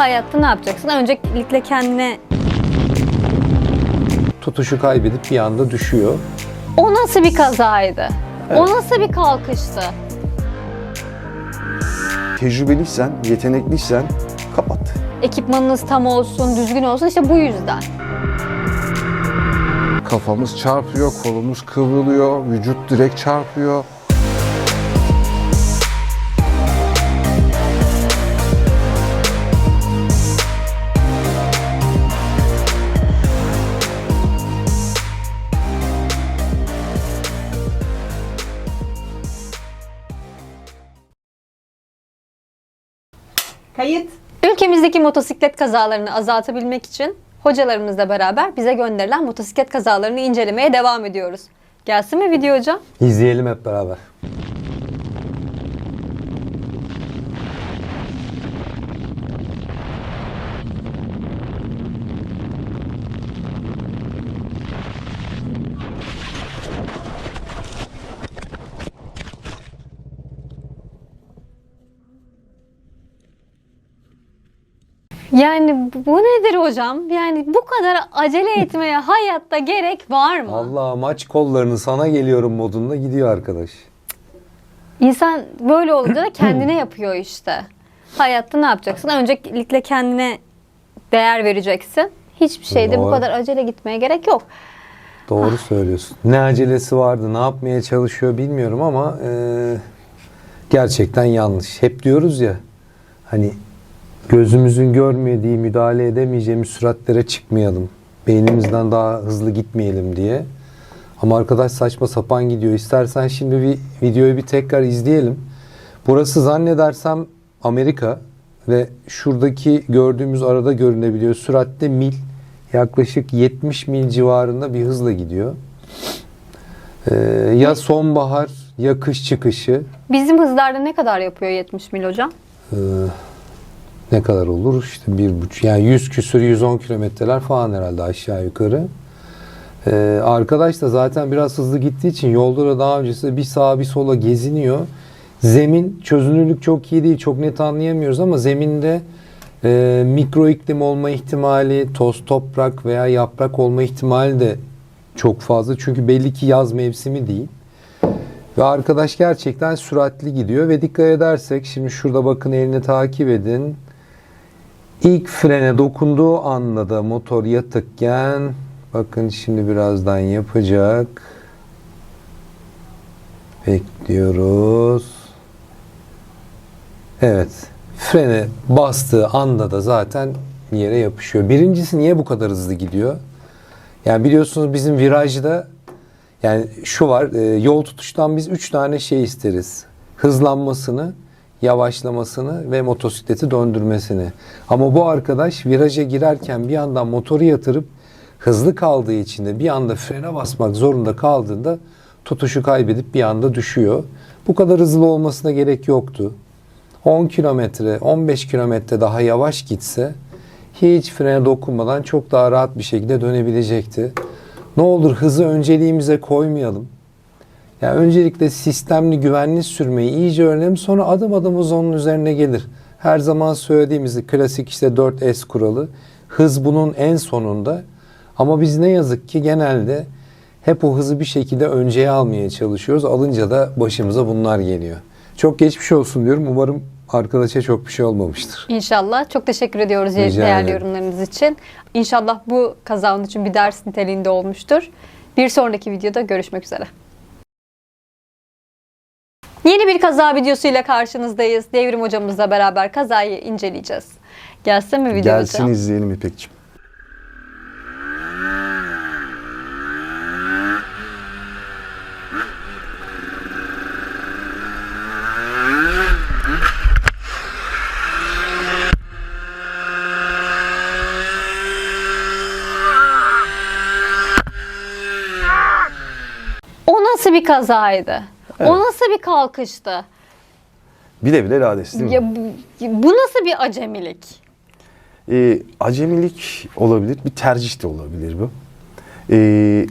Hayatta ne yapacaksın? Öncelikle kendine Tutuşu kaybedip bir anda düşüyor. o nasıl bir kazaydı? O nasıl bir kalkıştı? Tecrübeliysen, yetenekliysen kapat. Ekipmanınız tam olsun, düzgün olsun işte bu yüzden. Kafamız çarpıyor, kolumuz kıvrılıyor, vücut direkt çarpıyor. Kayıt. Ülkemizdeki motosiklet kazalarını azaltabilmek için hocalarımızla beraber bize gönderilen motosiklet kazalarını incelemeye devam ediyoruz. Gelsin mi video hocam? İzleyelim hep beraber. Yani bu nedir hocam? Yani bu kadar acele etmeye hayatta gerek var mı? Allah maç kollarını sana geliyorum modunda gidiyor arkadaş. İnsan böyle olunca da kendine yapıyor işte. Hayatta ne yapacaksın? Öncelikle kendine değer vereceksin. Hiçbir şeyde bu Doğru. kadar acele gitmeye gerek yok. Doğru söylüyorsun. Ne acelesi vardı, ne yapmaya çalışıyor bilmiyorum ama e, gerçekten yanlış. Hep diyoruz ya hani gözümüzün görmediği, müdahale edemeyeceğimiz süratlere çıkmayalım. Beynimizden daha hızlı gitmeyelim diye. Ama arkadaş saçma sapan gidiyor. İstersen şimdi bir videoyu bir tekrar izleyelim. Burası zannedersem Amerika ve şuradaki gördüğümüz arada görünebiliyor. Süratte mil yaklaşık 70 mil civarında bir hızla gidiyor. Ee, ya sonbahar ya kış çıkışı Bizim hızlarda ne kadar yapıyor 70 mil hocam? Ee, ne kadar olur? İşte bir buçuk yani 100 küsür 110 kilometreler falan herhalde aşağı yukarı. Ee, arkadaş da zaten biraz hızlı gittiği için yolda da daha öncesinde bir sağa bir sola geziniyor. Zemin çözünürlük çok iyi değil. Çok net anlayamıyoruz ama zeminde e, mikro iklim olma ihtimali, toz toprak veya yaprak olma ihtimali de çok fazla. Çünkü belli ki yaz mevsimi değil. Ve arkadaş gerçekten süratli gidiyor ve dikkat edersek şimdi şurada bakın elini takip edin. İlk frene dokunduğu anda da motor yatıkken bakın şimdi birazdan yapacak. Bekliyoruz. Evet. Frene bastığı anda da zaten yere yapışıyor. Birincisi niye bu kadar hızlı gidiyor? Yani biliyorsunuz bizim virajda yani şu var e, yol tutuştan biz üç tane şey isteriz. Hızlanmasını, yavaşlamasını ve motosikleti döndürmesini. Ama bu arkadaş viraja girerken bir yandan motoru yatırıp hızlı kaldığı için de bir anda frene basmak zorunda kaldığında tutuşu kaybedip bir anda düşüyor. Bu kadar hızlı olmasına gerek yoktu. 10 kilometre, 15 kilometre daha yavaş gitse hiç frene dokunmadan çok daha rahat bir şekilde dönebilecekti. Ne olur hızı önceliğimize koymayalım. Yani öncelikle sistemli güvenli sürmeyi iyice öğrenelim sonra adım adım hız onun üzerine gelir. Her zaman söylediğimiz klasik işte 4S kuralı. Hız bunun en sonunda. Ama biz ne yazık ki genelde hep o hızı bir şekilde önceye almaya çalışıyoruz. Alınca da başımıza bunlar geliyor. Çok geçmiş olsun diyorum. Umarım arkadaşa çok bir şey olmamıştır. İnşallah. Çok teşekkür ediyoruz Rica değerli ederim. yorumlarınız için. İnşallah bu kazanın için bir ders niteliğinde olmuştur. Bir sonraki videoda görüşmek üzere. Yeni bir kaza videosuyla karşınızdayız. Devrim hocamızla beraber kazayı inceleyeceğiz. Gelsin mi video Gelsin hocam? izleyelim İpek'ciğim. O nasıl bir kazaydı? O nasıl bir kalkıştı? Bile bile lades değil mi? Ya bu, bu nasıl bir acemilik? Ee, acemilik olabilir, bir tercih de olabilir bu. Ee,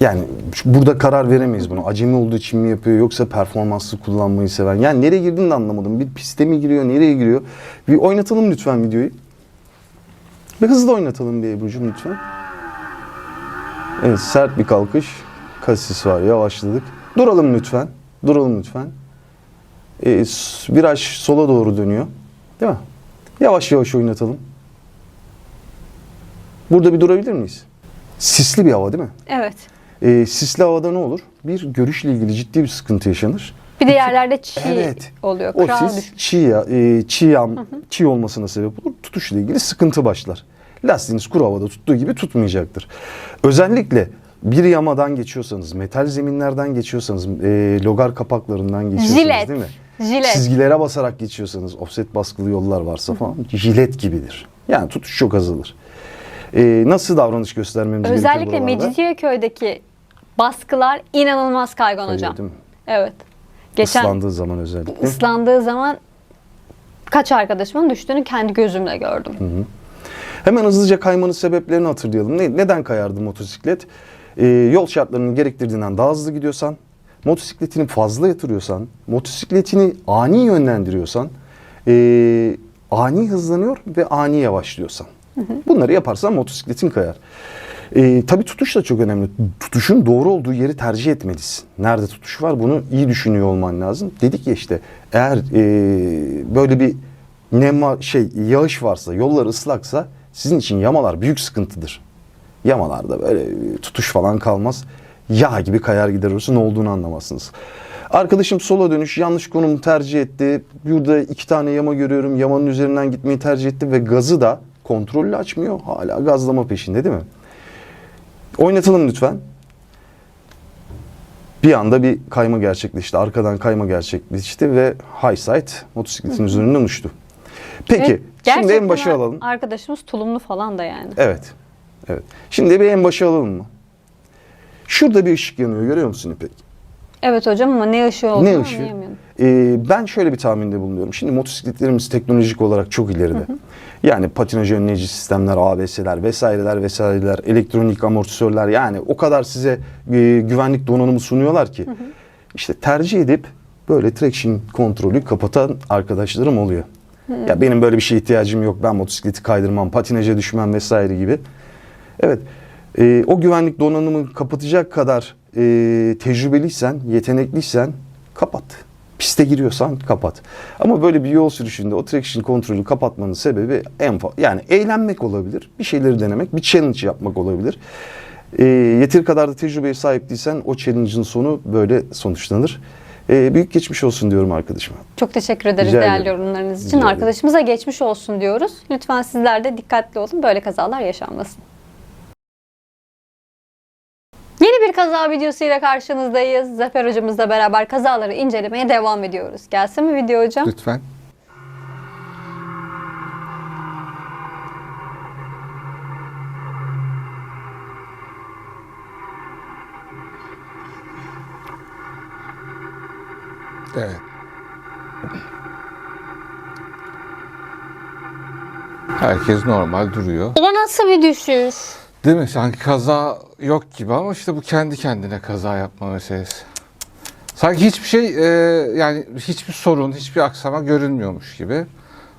yani burada karar veremeyiz bunu. Acemi olduğu için mi yapıyor yoksa performanslı kullanmayı seven. Yani nereye girdiğini de anlamadım. Bir piste mi giriyor, nereye giriyor? Bir oynatalım lütfen videoyu. Bir hızlı oynatalım bir Ebru'cum lütfen. Evet sert bir kalkış. Kasis var yavaşladık. Duralım lütfen. Duralım lütfen. Ee, viraj sola doğru dönüyor. Değil mi? Yavaş yavaş oynatalım. Burada bir durabilir miyiz? Sisli bir hava değil mi? Evet. Ee, sisli havada ne olur? Bir görüşle ilgili ciddi bir sıkıntı yaşanır. Bir de yerlerde çiğ Evet. oluyor. O Kral sis çiğ, ya- e, çiğ, yam, çiğ olmasına sebep olur. Tutuşla ilgili sıkıntı başlar. Lastiğiniz kuru havada tuttuğu gibi tutmayacaktır. Özellikle bir yamadan geçiyorsanız, metal zeminlerden geçiyorsanız, e, logar kapaklarından geçiyorsanız Jilet. değil mi? Jilet. Çizgilere basarak geçiyorsanız, offset baskılı yollar varsa falan jilet gibidir. Yani tutuş çok azalır. E, nasıl davranış göstermemiz gerekiyor Özellikle? Mecidiyeköy'deki baskılar inanılmaz kaygan Kayıyor, hocam. değil mi? Evet. Geçen Islandığı zaman özellikle. ıslandığı zaman kaç arkadaşımın düştüğünü kendi gözümle gördüm. Hemen hızlıca kaymanın sebeplerini hatırlayalım. Ne, neden kayardı motosiklet? Ee, yol şartlarının gerektirdiğinden daha hızlı gidiyorsan, motosikletini fazla yatırıyorsan, motosikletini ani yönlendiriyorsan, ee, ani hızlanıyor ve ani yavaşlıyorsan. Bunları yaparsan motosikletin kayar. Ee, tabii tutuş da çok önemli. Tutuşun doğru olduğu yeri tercih etmelisin. Nerede tutuş var bunu iyi düşünüyor olman lazım. Dedik ya işte eğer ee, böyle bir nem var, şey yağış varsa, yollar ıslaksa sizin için yamalar büyük sıkıntıdır. Yamalarda böyle tutuş falan kalmaz. Yağ gibi kayar gider olursa ne olduğunu anlamazsınız. Arkadaşım sola dönüş yanlış konumu tercih etti. Burada iki tane yama görüyorum. Yamanın üzerinden gitmeyi tercih etti ve gazı da kontrollü açmıyor. Hala gazlama peşinde değil mi? Oynatalım lütfen. Bir anda bir kayma gerçekleşti. Arkadan kayma gerçekleşti ve high side motosikletin üzerinden uçtu. Peki, Ve şimdi en başa alalım. Arkadaşımız tulumlu falan da yani. Evet. Evet. Şimdi bir en başa alalım mı? Şurada bir ışık yanıyor görüyor musun İpek? Evet hocam ama ne ışığı olduğunu Ne ışığı? anlayamıyorum. Ee, ben şöyle bir tahminde bulunuyorum. Şimdi motosikletlerimiz teknolojik olarak çok ileride. Yani patinaj önleyici sistemler, ABS'ler vesaireler vesaireler, elektronik amortisörler yani o kadar size e, güvenlik donanımı sunuyorlar ki. işte tercih edip böyle traction kontrolü kapatan arkadaşlarım oluyor. Ya benim böyle bir şeye ihtiyacım yok. Ben motosikleti kaydırmam, patinaja düşmem vesaire gibi. Evet. e, o güvenlik donanımı kapatacak kadar e, tecrübeliysen, yetenekliysen kapat. Piste giriyorsan kapat. Ama böyle bir yol sürüşünde o traction kontrolü kapatmanın sebebi en yani eğlenmek olabilir. Bir şeyleri denemek, bir challenge yapmak olabilir. E, yeteri kadar da tecrübeye sahip değilsen o challenge'ın sonu böyle sonuçlanır. E, büyük geçmiş olsun diyorum arkadaşıma. Çok teşekkür ederiz Rica değerli ederim. yorumlarınız Rica için. ederim. Arkadaşımıza geçmiş olsun diyoruz. Lütfen sizler de dikkatli olun. Böyle kazalar yaşanmasın. Yeni bir kaza videosuyla karşınızdayız. Zafer hocamızla beraber kazaları incelemeye devam ediyoruz. Gelsin mi video hocam? Lütfen. Evet. Herkes normal duruyor. O nasıl bir düşüş? Değil mi? Sanki kaza yok gibi ama işte bu kendi kendine kaza yapma meselesi. Sanki hiçbir şey e, yani hiçbir sorun, hiçbir aksama görünmüyormuş gibi.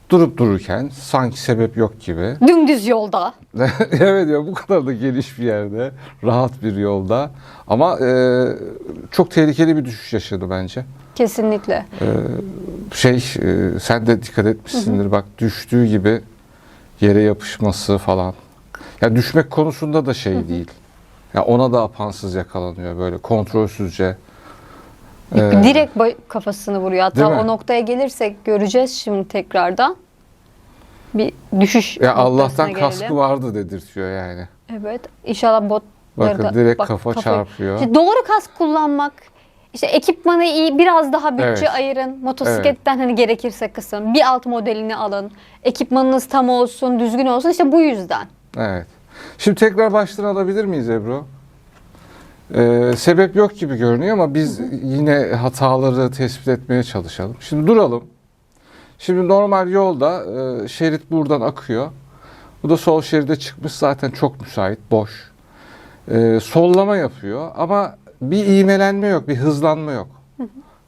Durup dururken sanki sebep yok gibi. Dümdüz yolda. evet ya bu kadar da geniş bir yerde, rahat bir yolda. Ama e, çok tehlikeli bir düşüş yaşadı bence. Kesinlikle. Şey e, sen de dikkat etmişsindir bak düştüğü gibi yere yapışması falan. Ya düşmek konusunda da şey değil. Ya ona da apansız yakalanıyor böyle kontrolsüzce. Ee, Direkt kafasını vuruyor. Hatta o noktaya gelirsek göreceğiz şimdi tekrardan. Bir düşüş ya Allah'tan gelelim. kaskı vardı dedirtiyor yani. Evet. İnşallah bot Bakın direkt kafa çarpıyor. İşte doğru kask kullanmak. İşte ekipmanı iyi biraz daha bütçe Evet. ayırın. Motosikletten hani gerekirse kısın. Bir alt modelini alın. Ekipmanınız tam olsun, düzgün olsun. İşte bu yüzden. Evet. Şimdi tekrar baştan alabilir miyiz Ebru? Ee, sebep yok gibi görünüyor ama biz yine hataları tespit etmeye çalışalım. Şimdi duralım. Şimdi normal yolda e, şerit buradan akıyor. Bu da sol şeride çıkmış zaten çok müsait, boş. e, sollama yapıyor ama bir iğmelenme yok, bir hızlanma yok.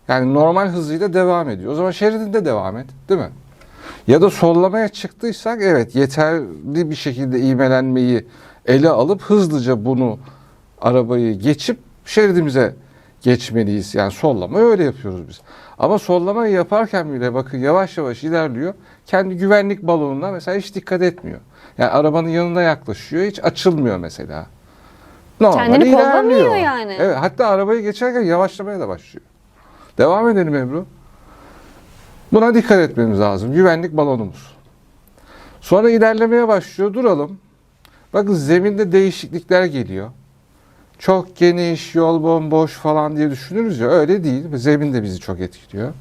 Yani normal hızıyla devam ediyor. O zaman şeridinde devam et, değil mi? Ya da sollamaya çıktıysak evet yeterli bir şekilde iğmelenmeyi ele alıp hızlıca bunu arabayı geçip şeridimize geçmeliyiz. Yani sollama öyle yapıyoruz biz. Ama sollamayı yaparken bile bakın yavaş yavaş ilerliyor. Kendi güvenlik balonuna mesela hiç dikkat etmiyor. Yani arabanın yanına yaklaşıyor hiç açılmıyor mesela. Normal Kendini kollamıyor yani. Evet hatta arabayı geçerken yavaşlamaya da başlıyor. Devam edelim Ebru. Buna dikkat etmemiz lazım. Güvenlik balonumuz. Sonra ilerlemeye başlıyor. Duralım. Bakın zeminde değişiklikler geliyor. Çok geniş, yol bomboş falan diye düşünürüz ya. Öyle değil. Zemin de bizi çok etkiliyor.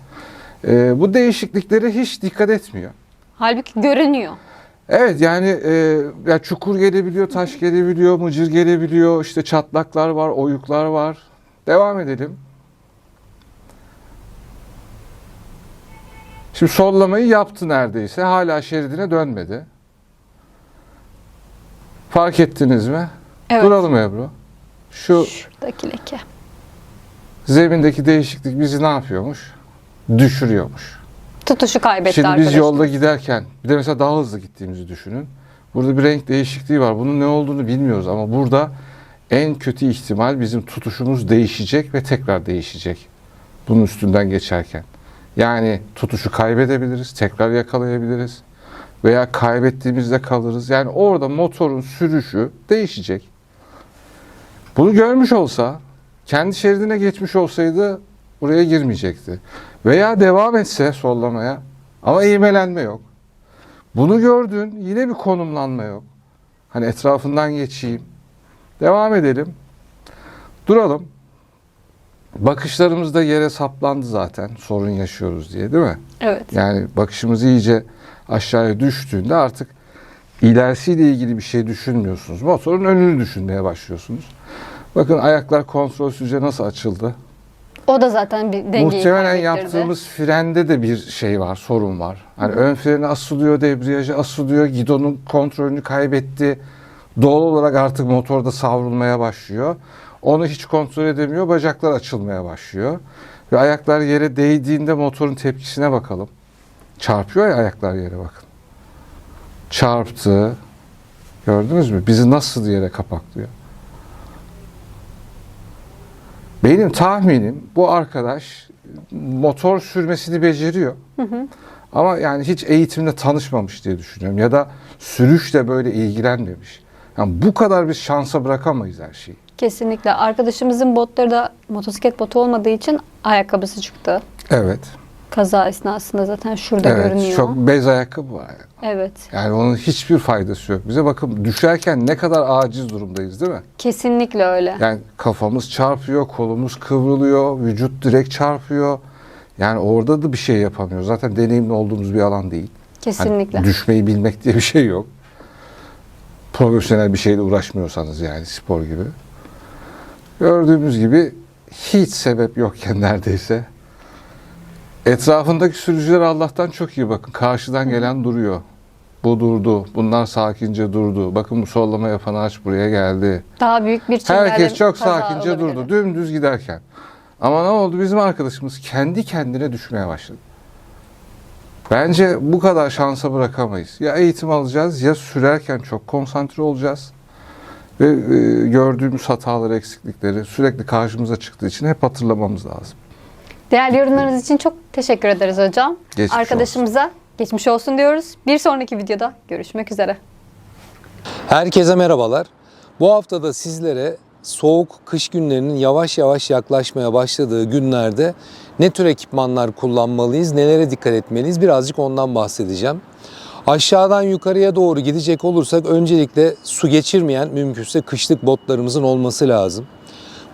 Ee, bu değişikliklere hiç dikkat etmiyor. Halbuki görünüyor. Evet yani e, ya çukur gelebiliyor, taş gelebiliyor, mıcır gelebiliyor, işte çatlaklar var, oyuklar var. Devam edelim. Şimdi sollamayı yaptı neredeyse. Hala şeridine dönmedi. Fark ettiniz mi? Evet. Duralım Ebru. Şu Şuradaki leke. zemindeki değişiklik bizi ne yapıyormuş? Düşürüyormuş. Tutuşu kaybetti Şimdi arkadaşlar. biz yolda giderken bir de mesela daha hızlı gittiğimizi düşünün. Burada bir renk değişikliği var. Bunun ne olduğunu bilmiyoruz ama burada en kötü ihtimal bizim tutuşumuz değişecek ve tekrar değişecek. Bunun üstünden geçerken. Yani tutuşu kaybedebiliriz, tekrar yakalayabiliriz veya kaybettiğimizde kalırız. Yani orada motorun sürüşü değişecek. Bunu görmüş olsa, kendi şeridine geçmiş olsaydı buraya girmeyecekti. Veya devam etse sollamaya ama eğmelenme yok. Bunu gördün yine bir konumlanma yok. Hani etrafından geçeyim. Devam edelim. Duralım. Bakışlarımız da yere saplandı zaten sorun yaşıyoruz diye değil mi? Evet. Yani bakışımız iyice aşağıya düştüğünde artık ilerisiyle ilgili bir şey düşünmüyorsunuz. Motorun önünü düşünmeye başlıyorsunuz. Bakın ayaklar kontrolsüzce nasıl açıldı. O da zaten bir dengeyi Muhtemelen yaptığımız frende de bir şey var, sorun var. Hani ön freni asılıyor, debriyajı asılıyor, gidonun kontrolünü kaybetti. Doğal olarak artık motorda savrulmaya başlıyor. Onu hiç kontrol edemiyor, bacaklar açılmaya başlıyor. Ve ayaklar yere değdiğinde motorun tepkisine bakalım. Çarpıyor ya ayaklar yere bakın. Çarptı. Gördünüz mü? Bizi nasıl yere kapaklıyor. Benim tahminim bu arkadaş motor sürmesini beceriyor. Ama yani hiç eğitimle tanışmamış diye düşünüyorum. Ya da sürüşle böyle ilgilenmemiş. Yani bu kadar biz şansa bırakamayız her şeyi. Kesinlikle. Arkadaşımızın botları da motosiklet botu olmadığı için ayakkabısı çıktı. Evet. Kaza esnasında zaten şurada evet. görünüyor. Çok bez ayakkabı var. Evet. Yani onun hiçbir faydası yok. Bize bakın düşerken ne kadar aciz durumdayız değil mi? Kesinlikle öyle. Yani kafamız çarpıyor, kolumuz kıvrılıyor, vücut direkt çarpıyor. Yani orada da bir şey yapamıyoruz. Zaten deneyimli olduğumuz bir alan değil. Hani Kesinlikle. düşmeyi bilmek diye bir şey yok. Profesyonel bir şeyle uğraşmıyorsanız yani spor gibi. Gördüğümüz gibi hiç sebep yokken neredeyse etrafındaki sürücüler Allah'tan çok iyi bakın. Karşıdan gelen duruyor. Bu durdu. Bunlar sakince durdu. Bakın bu sollama yapan araç buraya geldi. Daha büyük bir çengelli Herkes çok kaza sakince durdu. Dümdüz giderken. Ama ne oldu? Bizim arkadaşımız kendi kendine düşmeye başladı. Bence bu kadar şansa bırakamayız. Ya eğitim alacağız ya sürerken çok konsantre olacağız. Ve e, gördüğümüz hataları, eksiklikleri sürekli karşımıza çıktığı için hep hatırlamamız lazım. Değerli yorumlarınız için çok teşekkür ederiz hocam. Geçmiş Arkadaşımıza geçmiş olsun diyoruz. Bir sonraki videoda görüşmek üzere. Herkese merhabalar. Bu hafta da sizlere soğuk kış günlerinin yavaş yavaş yaklaşmaya başladığı günlerde ne tür ekipmanlar kullanmalıyız, nelere dikkat etmeliyiz birazcık ondan bahsedeceğim. Aşağıdan yukarıya doğru gidecek olursak öncelikle su geçirmeyen mümkünse kışlık botlarımızın olması lazım.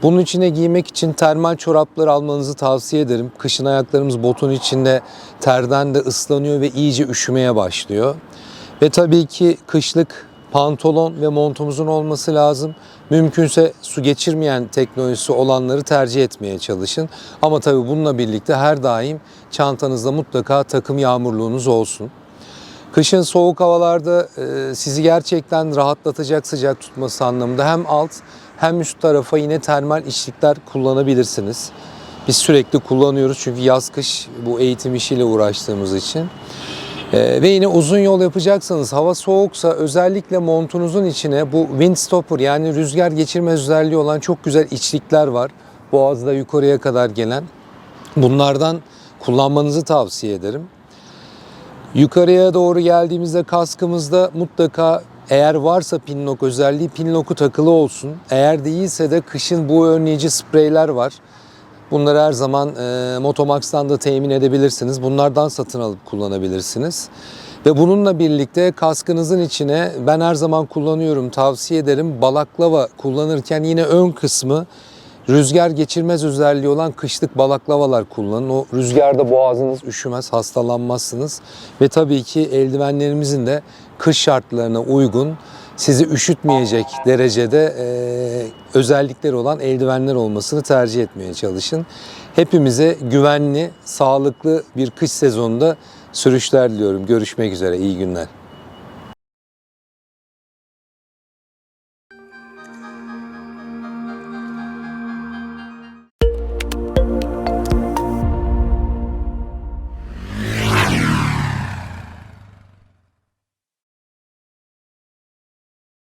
Bunun içine giymek için termal çoraplar almanızı tavsiye ederim. Kışın ayaklarımız botun içinde terden de ıslanıyor ve iyice üşümeye başlıyor. Ve tabii ki kışlık pantolon ve montumuzun olması lazım. Mümkünse su geçirmeyen teknolojisi olanları tercih etmeye çalışın. Ama tabii bununla birlikte her daim çantanızda mutlaka takım yağmurluğunuz olsun. Kışın soğuk havalarda e, sizi gerçekten rahatlatacak sıcak tutması anlamında hem alt hem üst tarafa yine termal içlikler kullanabilirsiniz. Biz sürekli kullanıyoruz çünkü yaz kış bu eğitim işiyle uğraştığımız için. Ee, ve yine uzun yol yapacaksanız hava soğuksa özellikle montunuzun içine bu windstopper yani rüzgar geçirmez özelliği olan çok güzel içlikler var. Boğazda yukarıya kadar gelen. Bunlardan kullanmanızı tavsiye ederim. Yukarıya doğru geldiğimizde kaskımızda mutlaka eğer varsa pinlock özelliği pinlock'u takılı olsun. Eğer değilse de kışın bu önleyici spreyler var. Bunları her zaman e, Motomax'tan da temin edebilirsiniz. Bunlardan satın alıp kullanabilirsiniz. Ve bununla birlikte kaskınızın içine ben her zaman kullanıyorum, tavsiye ederim. Balaklava kullanırken yine ön kısmı rüzgar geçirmez özelliği olan kışlık balaklavalar kullanın. O rüzgarda boğazınız üşümez, hastalanmazsınız. Ve tabii ki eldivenlerimizin de kış şartlarına uygun, sizi üşütmeyecek derecede e, özellikleri olan eldivenler olmasını tercih etmeye çalışın. Hepimize güvenli, sağlıklı bir kış sezonunda sürüşler diliyorum. Görüşmek üzere, iyi günler.